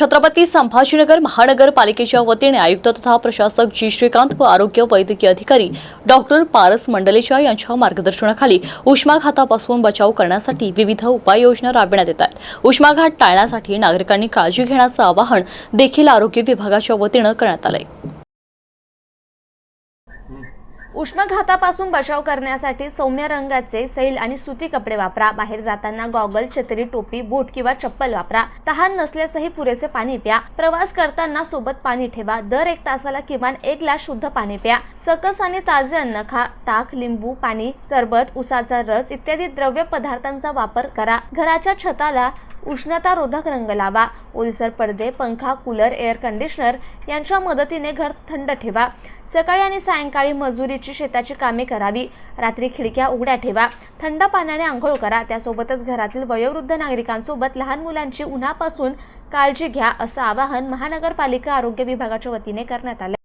छत्रपती संभाजीनगर महानगरपालिकेच्या वतीने आयुक्त तथा प्रशासक जी. श्रीकांत व आरोग्य वैद्यकीय अधिकारी डॉक्टर पारस मंडलेचा यांच्या मार्गदर्शनाखाली उष्माघातापासून बचाव करण्यासाठी विविध उपाययोजना राबविण्यात येत आहेत. उष्माघात टाळण्यासाठी नागरिकांनी काळजी घेण्याचं आवाहन देखील आरोग्य विभागाच्या वतीनं करण्यात आलंय. उष्माघातापासून बचाव करण्यासाठी सौम्य रंगाचे सैल आणि सुती कपडे वापरा. बाहेर जाताना गॉगल छत्री टोपी बूट किंवा चप्पल वापरा. तहान नसल्यासही पुरेसे पाणी प्या. प्रवास करताना सोबत पाणी ठेवा. दर एक तासाला किमान एक ग्लास शुद्ध पाणी प्या. सकस आणि ताजे अन्न खा. ताक लिंबू पाणी सरबत उसाचा रस इत्यादी द्रव्य पदार्थांचा वापर करा. घराच्या छताला उष्णतारोधक रंग लावा. ओलसर पडदे पंखा कूलर एअर कंडिशनर यांच्या मदतीने घर थंड ठेवा. सकाळी आणि सायंकाळी मजुरीची शेताची कामे करावी. रात्री खिडक्या उघड्या ठेवा. थंड पाण्याने आंघोळ करा. त्यासोबतच घरातील वयोवृद्ध नागरिकांसोबत लहान मुलांची उन्हापासून काळजी घ्या असं आवाहन महानगरपालिका आरोग्य विभागाच्या वतीने करण्यात आले.